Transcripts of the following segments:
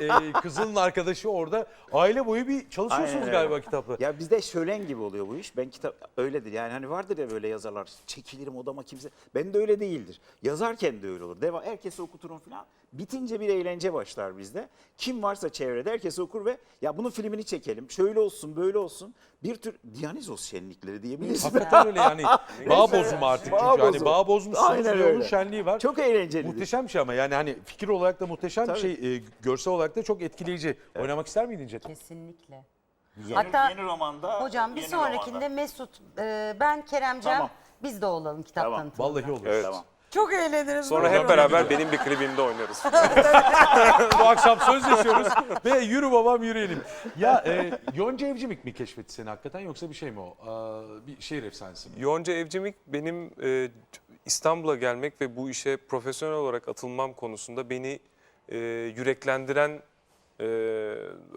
e, kızının arkadaşı orada. Aile boyu bir çalışıyorsunuz Aynen öyle. galiba kitapla. Ya bizde şölen gibi oluyor bu iş. Ben kitap öyledir yani hani vardır ya böyle yazarlar çekilirim odama kimse. Ben de öyle değildir. Yazarken de öyle olur. Deva herkese okuturum falan. Bitince bir eğlence başlar bizde. Kim varsa çevrede herkes okur ve ya bunun filmini çekelim. Şöyle olsun böyle olsun. Bir tür Diyanizos şenlikleri diyebiliriz. Hakikaten öyle yani. bağ bozma artık Bağ çünkü. Hani bozumu. bağ bozmuşsunuz Aynen ve onun öyle. şenliği var. Çok eğlencelidir. Muhteşem bir şey ama yani hani fikir olarak da muhteşem Tabii. bir şey. e, görsel olarak da çok etkileyici. Oynamak ister miydin Cet? Kesinlikle. Yeni, Hatta- yeni romanda. Hocam bir yeni sonrakinde romanda. Mesut, e, ben Keremcem Tamam. biz de olalım kitap Tamam. tanıtımında. Vallahi olur. Evet. Tamam. Çok eğleniriz. Sonra hep beraber benim bir klibimde oynarız. Bu akşam sözleşiyoruz ve yürü babam yürüyelim. Ya e, Yonca Evcimik mi keşfetti seni hakikaten yoksa bir şey mi o? Aa, bir şehir efsanesi mi? Yonca Evcimik benim e, İstanbul'a gelmek ve bu işe profesyonel olarak atılmam konusunda beni e, yüreklendiren e,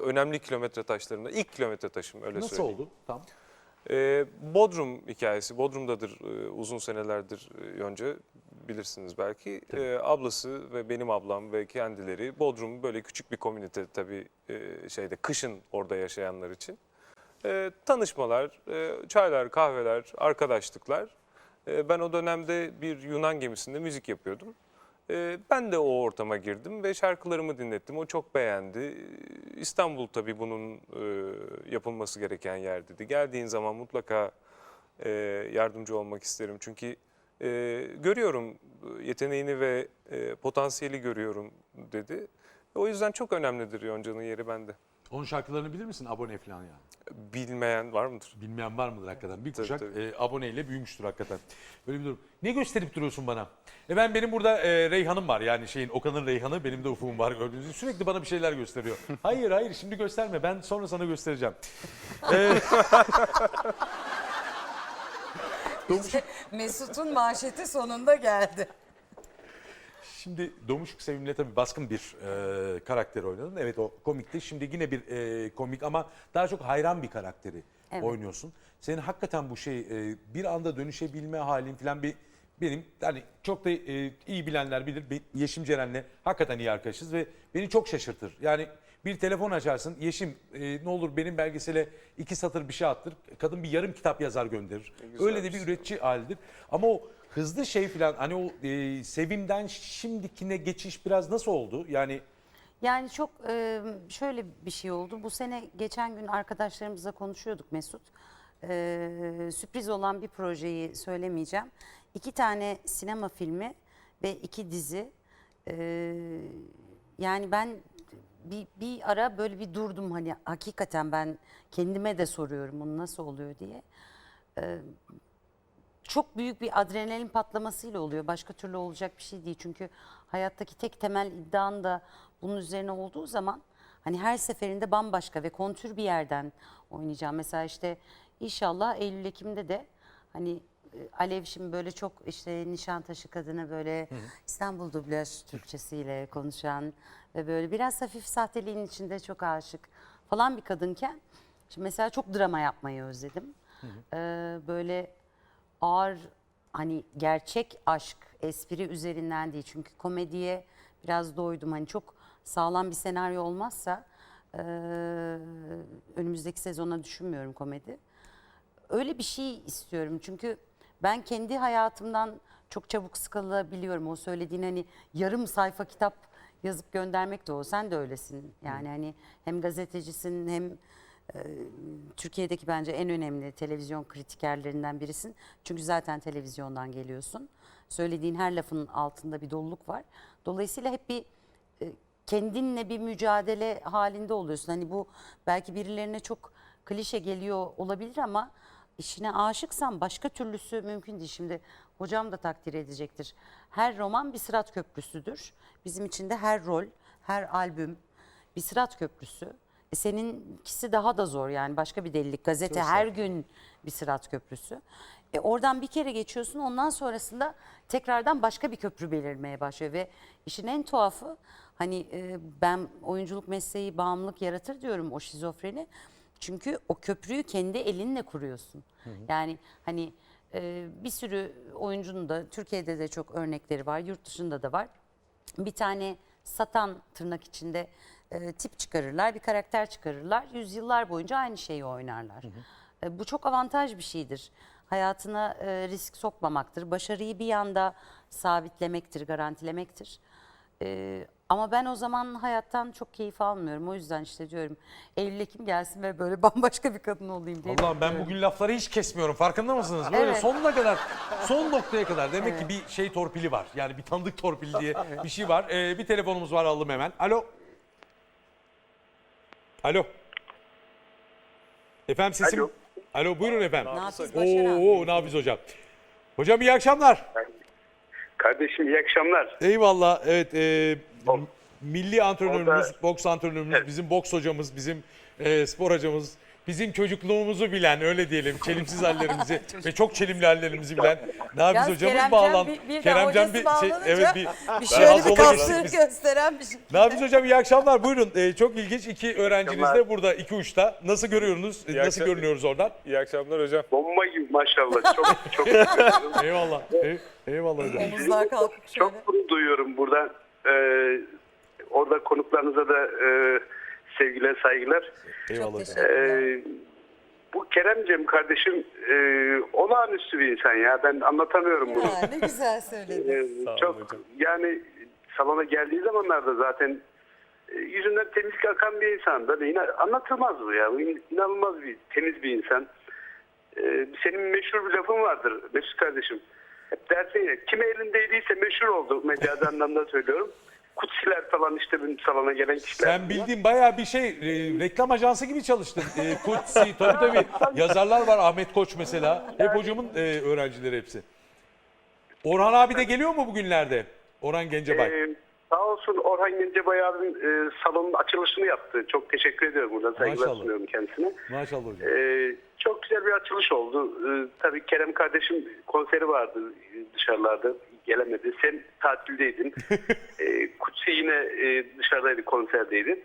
önemli kilometre taşlarında ilk kilometre taşım öyle Nasıl söyleyeyim. oldu? Tam. E, Bodrum hikayesi. Bodrum'dadır e, uzun senelerdir e, Yonca bilirsiniz belki. E, ablası ve benim ablam ve kendileri Bodrum böyle küçük bir komünite tabii e, şeyde kışın orada yaşayanlar için. E, tanışmalar, e, çaylar, kahveler, arkadaşlıklar. E, ben o dönemde bir Yunan gemisinde müzik yapıyordum. E, ben de o ortama girdim ve şarkılarımı dinlettim. O çok beğendi. İstanbul tabii bunun e, yapılması gereken yer dedi. Geldiğin zaman mutlaka e, yardımcı olmak isterim. Çünkü e, görüyorum yeteneğini ve e, potansiyeli görüyorum dedi. O yüzden çok önemlidir Yonca'nın yeri bende. Onun şarkılarını bilir misin? Abone falan yani. Bilmeyen var mıdır? Bilmeyen var mıdır hakikaten? Bir Tabii, kuşak tabii. e, aboneyle büyümüştür hakikaten. Böyle bir durum. Ne gösterip duruyorsun bana? E ben benim burada e, Reyhan'ım var yani şeyin Okan'ın Reyhan'ı benim de ufum var gördüğünüz gibi. Sürekli bana bir şeyler gösteriyor. Hayır hayır şimdi gösterme ben sonra sana göstereceğim. E, Mesut'un manşeti sonunda geldi. Şimdi Domuşuk Sevim'le tabii baskın bir e, karakter oynadın. Evet o komikti. Şimdi yine bir e, komik ama daha çok hayran bir karakteri Evet. oynuyorsun. Senin hakikaten bu şey e, bir anda dönüşebilme halin falan bir benim hani çok da e, iyi bilenler bilir. Yeşim Ceren'le hakikaten iyi arkadaşız ve beni çok şaşırtır. Yani bir telefon açarsın. Yeşim e, ne olur benim belgesele iki satır bir şey attır. Kadın bir yarım kitap yazar gönderir. Öyle de bir bir şey. üretici halidir. Ama o hızlı şey falan hani o e, sevimden şimdikine geçiş biraz nasıl oldu? Yani Yani çok e, şöyle bir şey oldu. Bu sene geçen gün arkadaşlarımızla konuşuyorduk Mesut. E, sürpriz olan bir projeyi söylemeyeceğim. İki tane sinema filmi ve iki dizi. E, yani ben bir, bir ara böyle bir durdum hani hakikaten ben kendime de soruyorum bunu nasıl oluyor diye. çok büyük bir adrenalin patlamasıyla oluyor. Başka türlü olacak bir şey değil. Çünkü hayattaki tek temel iddian da bunun üzerine olduğu zaman hani her seferinde bambaşka ve kontür bir yerden oynayacağım. Mesela işte inşallah Eylül Ekim'de de hani Alev şimdi böyle çok işte Nişantaşı kadını böyle İstanbul dublaj Türkçesiyle konuşan ve böyle biraz hafif sahteliğin içinde çok aşık falan bir kadınken şimdi mesela çok drama yapmayı özledim. Ee, böyle ağır hani gerçek aşk espri üzerinden değil. Çünkü komediye biraz doydum. Hani çok sağlam bir senaryo olmazsa eee, önümüzdeki sezona düşünmüyorum komedi. Öyle bir şey istiyorum. Çünkü ben kendi hayatımdan çok çabuk sıkılabiliyorum. O söylediğin hani yarım sayfa kitap yazıp göndermek de o. Sen de öylesin. Yani hani hem gazetecisin hem Türkiye'deki bence en önemli televizyon kritikerlerinden birisin. Çünkü zaten televizyondan geliyorsun. Söylediğin her lafın altında bir doluluk var. Dolayısıyla hep bir e, kendinle bir mücadele halinde oluyorsun. Hani bu belki birilerine çok klişe geliyor olabilir ama işine aşıksan başka türlüsü mümkün değil. Şimdi hocam da takdir edecektir. Her roman bir sırat köprüsüdür. Bizim için de her rol, her albüm bir sırat köprüsü. E seninkisi daha da zor yani başka bir delilik. Gazete her gün bir sırat köprüsü. E oradan bir kere geçiyorsun ondan sonrasında tekrardan başka bir köprü belirmeye başlıyor. Ve işin en tuhafı hani e, ben oyunculuk mesleği bağımlılık yaratır diyorum o şizofreni. Çünkü o köprüyü kendi elinle kuruyorsun. Yani hani e, bir sürü oyuncunun da Türkiye'de de çok örnekleri var yurt dışında da var bir tane satan tırnak içinde e, tip çıkarırlar, bir karakter çıkarırlar. Yüzyıllar boyunca aynı şeyi oynarlar. E, bu çok avantaj bir şeydir. Hayatına e, risk sokmamaktır. Başarıyı bir yanda sabitlemektir, garantilemektir. E, ama ben o zaman hayattan çok keyif almıyorum. O yüzden işte diyorum Eylül Ekim gelsin ve böyle bambaşka bir kadın olayım diye. Allah'ım ben bugün lafları hiç kesmiyorum farkında mısınız? Böyle Evet. sonuna kadar, son noktaya kadar demek ki bir şey torpili var. Yani bir tanıdık torpili diye bir şey var. Ee, bir telefonumuz var alalım hemen. Alo. Alo. Efendim sesim. Alo. Alo buyurun efendim. Nafiz Başaran. Oo, Nafiz hocam. Hocam iyi akşamlar. Kardeşim iyi akşamlar. Eyvallah. Evet, e, milli antrenörümüz, Orada- boks antrenörümüz, bizim boks hocamız, bizim e, spor hocamız, bizim çocukluğumuzu bilen, öyle diyelim, çelimsiz hallerimizi ve çok çelimli hallerimizi bilen Nafiz Yalnız hocamız Keremcan bağlan. bir- birden Keremcan hocası bir şey, bağlanınca evet bir, Bir şöyle az bir olabilir. gösteren bir şey. Nafiz hocam iyi akşamlar. Buyurun. E, çok ilginç iki öğrenciniz de akşamlar. burada iki uçta. Nasıl görüyorsunuz? İyi Nasıl akşam- görünüyoruz oradan? İyi akşamlar hocam. Bomba gibi maşallah. Çok çok. Eyvallah. Ey- eyvallah hocam. Omuzlar kalkıp şöyle. çok gurur duyuyorum buradan. Ee, orada konuklarınıza da e, sevgiler, saygılar. Eyvallah. Ee, bu Keremcem kardeşim e, olağanüstü bir insan ya. Ben anlatamıyorum bunu. Ya, ne güzel söyledin. Ee, çok hocam. yani salona geldiği zamanlarda zaten e, yüzünden temizlik akan bir insan da değil. Anlatılmaz bu ya. İnanılmaz bir temiz bir insan. Ee, senin meşhur bir lafın vardır Mesut kardeşim. Hep dersin ya kim elindeyse meşhur oldu mecazi anlamda söylüyorum. Kutsiler falan işte benim salona gelen kişiler. Sen bildiğin bayağı bir şey, e, reklam ajansı gibi çalıştın. E, Kutsi, tabii tabii. Yazarlar var, Ahmet Koç mesela. Hep hocamın e, öğrencileri hepsi. Orhan abi de geliyor mu bugünlerde? Orhan Gencebay. Ee, sağ olsun Orhan Gencebay abim e, salonun açılışını yaptı. Çok teşekkür ediyorum burada. Saygılar Maşallah. sunuyorum kendisine. Maşallah hocam. Ee, çok güzel bir açılış oldu. Ee, tabii Kerem kardeşim konseri vardı dışarılarda gelemedi. Sen tatildeydin. ee, Kutsi yine e, dışarıdaydı konserdeydi.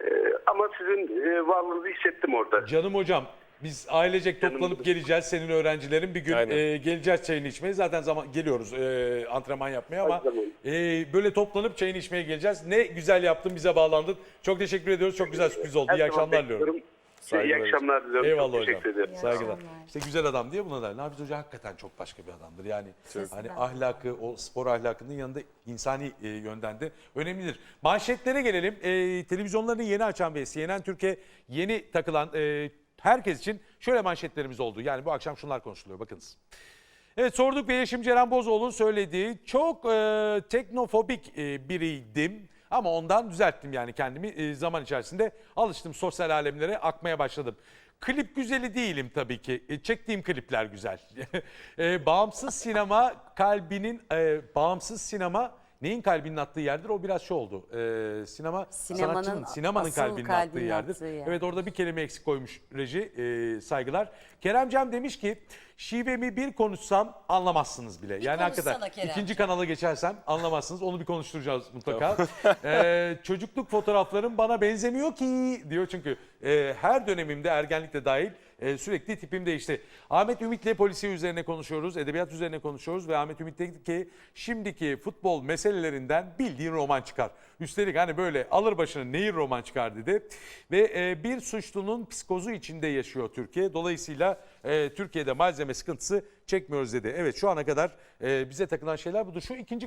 Ee, ama sizin e, varlığınızı hissettim orada. Canım hocam biz ailecek toplanıp geleceğiz senin öğrencilerin bir gün Aynen. e, geleceğiz çayını içmeye zaten zaman geliyoruz e, antrenman yapmaya ama e, böyle toplanıp çayını içmeye geleceğiz. Ne güzel yaptın bize bağlandın. Çok teşekkür ediyoruz. Çok güzel sürpriz oldu. Her İyi zaman akşamlar diliyorum. bekliyorum. Saygılar İyi akşamlar diliyorum. Eyvallah çok hocam. teşekkür ederim. Saygılar. İşte güzel adam diye buna der. Nafiz Hoca hakikaten çok başka bir adamdır. Yani hani ahlakı, o spor ahlakının yanında insani e, yönden de önemlidir. Manşetlere gelelim. E, televizyonlarını yeni açan ve CNN Türkiye yeni takılan e, herkes için şöyle manşetlerimiz oldu. Yani bu akşam şunlar konuşuluyor. Bakınız. Evet sorduk ve Yeşim Ceren Bozoğlu'nun söylediği çok e, teknofobik e, biriydim. Ama ondan düzelttim yani kendimi e, zaman içerisinde alıştım sosyal alemlere akmaya başladım. Klip güzeli değilim tabii ki. E, çektiğim klipler güzel. e, bağımsız sinema kalbinin e, bağımsız sinema neyin kalbinin attığı yerdir? O biraz şey oldu. E, sinema Sinemanın sanatçının sinemanın asıl kalbinin, attığı kalbinin yerdir. attığı yer. Evet orada bir kelime eksik koymuş reji. E, saygılar. Kerem Cem demiş ki şivemi bir konuşsam anlamazsınız bile. yani hakikaten Kerem ikinci kanala geçersem anlamazsınız. Onu bir konuşturacağız mutlaka. Ee, çocukluk fotoğraflarım bana benzemiyor ki diyor çünkü e, her dönemimde ergenlikte dahil e, sürekli tipim değişti. Ahmet Ümit'le polisiye üzerine konuşuyoruz, edebiyat üzerine konuşuyoruz ve Ahmet Ümit dedi ki şimdiki futbol meselelerinden bildiğin roman çıkar. Üstelik hani böyle alır başını nehir roman çıkar dedi. Ve e, bir suçlunun psikozu içinde yaşıyor Türkiye. Dolayısıyla e, Türkiye'de malzeme sıkıntısı çekmiyoruz dedi. Evet şu ana kadar e, bize takılan şeyler budur. Şu ikinci